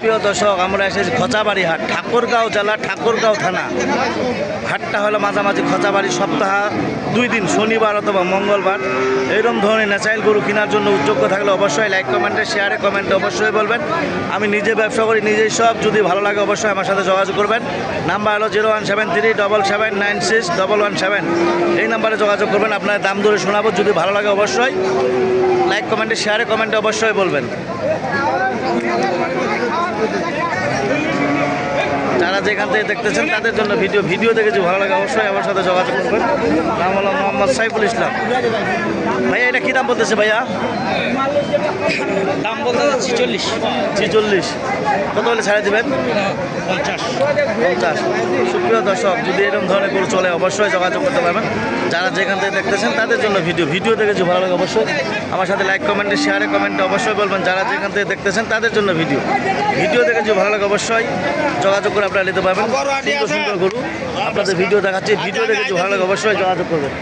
প্রিয় দর্শক, আমরা এসেছি খোঁচাবাড়ি হাট, ঠাকুরগাঁও জেলা ঠাকুরগাঁও থানা। হাটটা হলো মাঝামাঝি খোঁচাবাড়ি সপ্তাহ, দুই দিন, শনিবার অথবা মঙ্গলবার। এইরকম ধরনের ন্যাচারাল গরু কেনার জন্য উদ্যোগ্য থাকলে অবশ্যই লাইক কমেন্টে শেয়ারে কমেন্টে অবশ্যই বলবেন। আমি নিজে ব্যবসা করি, নিজেই সব। যদি ভালো লাগে অবশ্যই আমার সাথে যোগাযোগ করবেন। নাম্বার হলো zero one seven three double seven nine six double one seven এই নাম্বারে যোগাযোগ করবেন, আপনার দাম ধরে শোনাবো। যদি ভালো লাগে অবশ্যই লাইক কমেন্টে শেয়ারে কমেন্টে অবশ্যই বলবেন। যারা যেখান থেকে দেখতেছেন তাদের জন্য ভিডিও ভিডিও দেখে যদি ভালো লাগে অবশ্যই আমার সাথে যোগাযোগ করবেন। নাম হলো মোহাম্মদ সাইফুল ইসলাম। ভাইয়া এটা কী দাম বলতেছে ভাইয়া? দাম বলতে যাচ্ছি চল্লিশ। ছিচল্লিশ। কত হলে ছাড়ে দেবেন? পঞ্চাশ। পঞ্চাশ। সুপ্রিয় দর্শক যদি এরকম ধরনের গরু চলে অবশ্যই যোগাযোগ করতে পারবেন। যারা যেখান থেকে দেখতেছেন তাদের জন্য ভিডিও ভিডিও দেখে যদি ভালো লাগে অবশ্যই আমার সাথে লাইক কমেন্টে শেয়ারে কমেন্টে অবশ্যই বলবেন। যারা যেখান থেকে দেখতেছেন তাদের জন্য ভিডিও। ভিডিও দেখে যদি ভালো লাগে অবশ্যই যোগাযোগ করে আপনারা নিতে পারবেন সুন্দর সুন্দর গরু। আপনাদের ভিডিও দেখাচ্ছি। ভিডিও দেখে যদি ভালো লাগে অবশ্যই যোগাযোগ করবেন।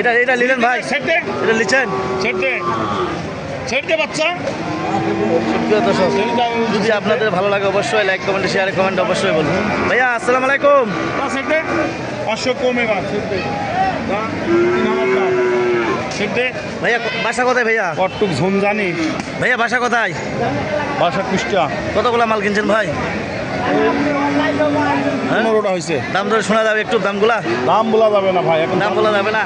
এটা এটা নিলেন ভাই। এটা বাচ্চা। যদি আপনাদের ভালো লাগে অবশ্যই লাইক কমেন্ট শেয়ার কমেন্ট অবশ্যই বলুন। ভাইয়া আসসালামু আলাইকুম। পাঁচশো কমে সেটে ভাইয়া বাসা কোথায় ভাইয়া? কটুক ঝুমজানি ভাইয়া বাসা কোথায়? বাসা কুষ্টা কতগুলো মাল কিনছেন ভাই? হ্যাঁ? পনেরোটা হয়েছে দাম ধরে শোনা যাবে একটু দামগুলা? দাম বলা যাবে না ভাই দাম বলা যাবে না?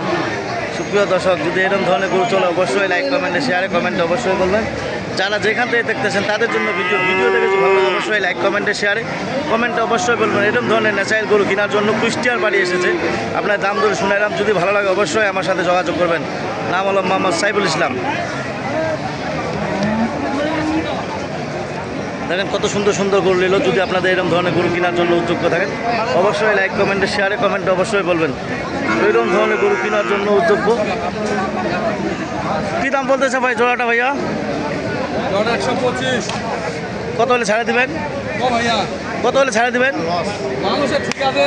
সুপ্রিয় দর্শক যদি এরকম ধরনের গুরু চলে অবশ্যই লাইক কমেন্টে শেয়ারে কমেন্টে অবশ্যই বলবেন। যারা যেখান থেকে দেখতেছেন তাদের জন্য ভিডিও ভিডিও দেখে যদি ভালো অবশ্যই লাইক কমেন্টে শেয়ারে কমেন্টে অবশ্যই বলবেন, এরকম ধরনের ন্যাচারাল গরু কেনার জন্য কুষ্টিয়ার বাড়ি এসেছে। আপনার দাম ধরে শুনাইলাম, যদি ভালো লাগে অবশ্যই আমার সাথে যোগাযোগ করবেন। নাম হলো মোহাম্মদ সাইফুল ইসলাম। দেখেন কত সুন্দর সুন্দর গরু নিল, যদি আপনাদের এরকম ধরনের গরু কেনার জন্য উদ্যোগ্য থাকেন, অবশ্যই লাইক কমেন্টে শেয়ারে কমেন্টে অবশ্যই বলবেন। এরকম ধরনের গরু কেনার জন্য উদ্যোগ্য কী দাম বলতেছে ভাই, জোড়াটা ভাইয়া? একশো পঁচিশ। কত হলে ছাড়ে দিবেন? কত হলে ছাড়ে দিবেন? মানুষের ঠিক আছে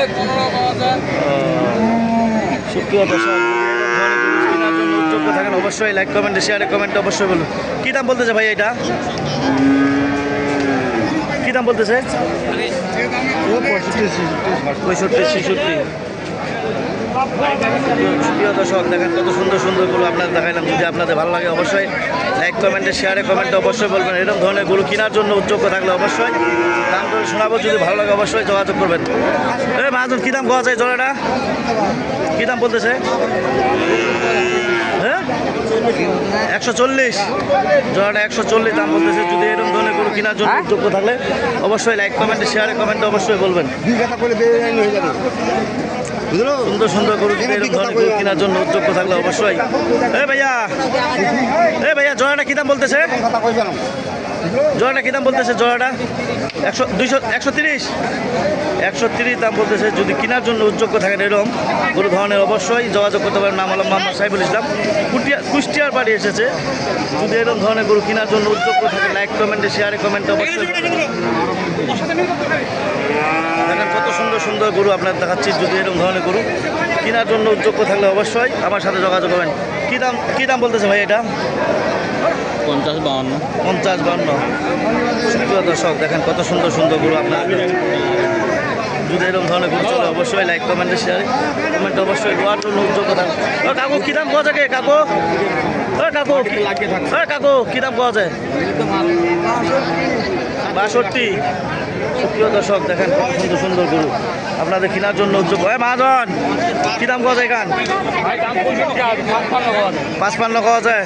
থাকেন অবশ্যই। লাইক কমেন্টে শেয়ারে কমেন্টে অবশ্যই বলুন। কী দাম বলতেছে ভাই এটা? কী দাম বলতেছে? পঁয়ষট্টি ছেষট্টি। প্রিয় দর্শক, দেখেন কত সুন্দর সুন্দর গরু আপনাদের দেখাইলাম। যদি আপনাদের ভালো লাগে অবশ্যই লাইক কমেন্টে শেয়ারে কমেন্টে অবশ্যই বলবেন। এরকম ধরনের গরু কেনার জন্য উদ্যোগ থাকলে অবশ্যই দাম করে শোনাবো। যদি ভালো লাগে অবশ্যই যোগাযোগ করবেন। এই মাহাজন কী দাম পাওয়া যায় জলাটা? কী দাম বলতেছে? হ্যাঁ একশো চল্লিশ। জোড়াটা একশো চল্লিশ দাম বলতেছে। যদি এরকম ধরনের গরু কেনার জন্য যোগ্য থাকলে অবশ্যই লাইক কমেন্টে শেয়ারে কমেন্টে অবশ্যই বলবেন। সুন্দর সুন্দর গরু কেনার জন্য উদ্যোগ থাকলে অবশ্যই। এ ভাইয়া এ ভাইয়া জয়টা কি দাম বলতেছে? জোড়াটা কী দাম বলতেছে জোড়াটা? একশো, দুইশো, একশো তিরিশ? একশো তিরিশ দাম বলতেছে, যদি কেনার জন্য উদ্যোগ থাকেন এরকম গরু ধরনের অবশ্যই যোগাযোগ করতে পারেন নাম হলো মোহাম্মদ সাইফুল ইসলাম। কুটিয়া, কুষ্টিয়ার বাড়ি এসেছে, যদি এরকম ধরনের গরু কেনার জন্য উদ্যোগ থাকে লাইক কমেন্টে শেয়ারে কমেন্টে অবশ্যই দেখেন কত সুন্দর সুন্দর গরু আপনার দেখাচ্ছি, যদি এরকম ধরনের গরু কেনার জন্য উদ্যোগ থাকলে অবশ্যই আমার সাথে যোগাযোগ করবেন। কী দাম কী দাম বলতেছে ভাই এটা? পঞ্চাশ বাউন্ন। পঞ্চাশ বাউন্ন। সুপ্রিয় দর্শক, দেখেন কত সুন্দর সুন্দর গরু আপনার। যদি এরকম ধরনের গরু চলে, অবশ্যই লাইক কমেন্টে শেয়ার কমেন্ট অবশ্যই দেওয়ার জন্য ও কাকু, কী দাম পাওয়া যায় কাকু? কাকু কাকু, কী দাম বাষট্টি। সুপ্রিয় দর্শক দেখেন কত সুন্দর সুন্দর গরু। আপনাদের কেনার জন্য উদ্যোগ হয় মহাজন কী দাম যায় এখান? পাঁচপান্ন পাওয়া যায়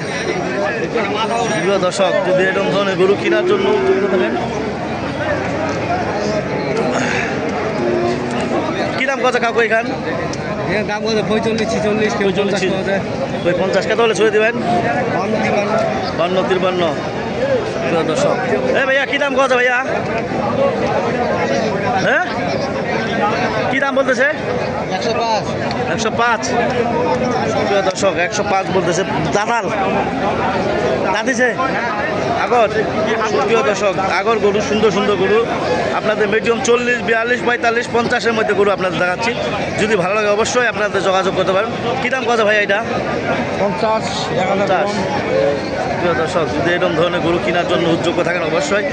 প্রিয় দর্শক যদি এরকম ধরনের গরু কেনার জন্য উদ্যোগ থাকেন। কী দাম কত কাকু এখান? দাম কত? পঁয়তাল্লিশ ছিচল্লিশ কেউ পঞ্চাশ কত হলে ছুঁয়ে দেবেন? বান্ন তিরপান্ন প্রিয় দর্শক। এ ভাইয়া কী দাম কত ভাইয়া? হ্যাঁ? কি দাম বলতেছে? একশো পাঁচ। একশো পাঁচ। প্রিয় দর্শক একশো পাঁচ বলতেছে দাঁতাল। দাঁতিছে। আগর। প্রিয় দর্শক আগর গরু সুন্দর সুন্দর গরু। আপনাদের মিডিয়াম চল্লিশ বিয়াল্লিশ পঁয়তাল্লিশ পঞ্চাশের মধ্যে গরু আপনাদের দেখাচ্ছি। যদি ভালো লাগে অবশ্যই আপনাদের যোগাযোগ করতে পারেন। কী দাম কত ভাই এটা? পঞ্চাশ পঞ্চাশ। প্রিয় দর্শক যদি এরকম ধরনের গরু কেনার জন্য উদ্যোগ থাকেন অবশ্যই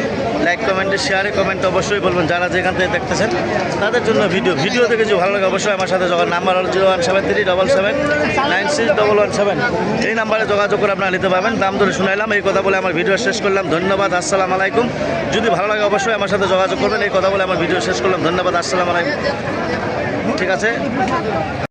লাইক কমেন্টে শেয়ারে কমেন্টে অবশ্যই বলবেন। যারা যেখান থেকে দেখতেছেন তাদের জন্য ভিডিও ভিডিও দেখে যদি ভালো লাগে অবশ্যই আমার সাথে যোগাযোগ নাম্বার হল zero one seven three double seven nine six double one seven. এই নাম্বারে যোগাযোগ করে আপনারা নিতে পারবেন। দাম ধরে শুনাইলাম, এই কথা বলে আমার ভিডিও শেষ করলাম। ধন্যবাদ, আসসালাম আলাইকুম। যদি ভালো লাগে অবশ্যই আমার সাথে যোগাযোগ করবেন। এই কথা বলে আমার ভিডিও শেষ করলাম। ধন্যবাদ, আসসালাম আলাইকুম। ঠিক আছে?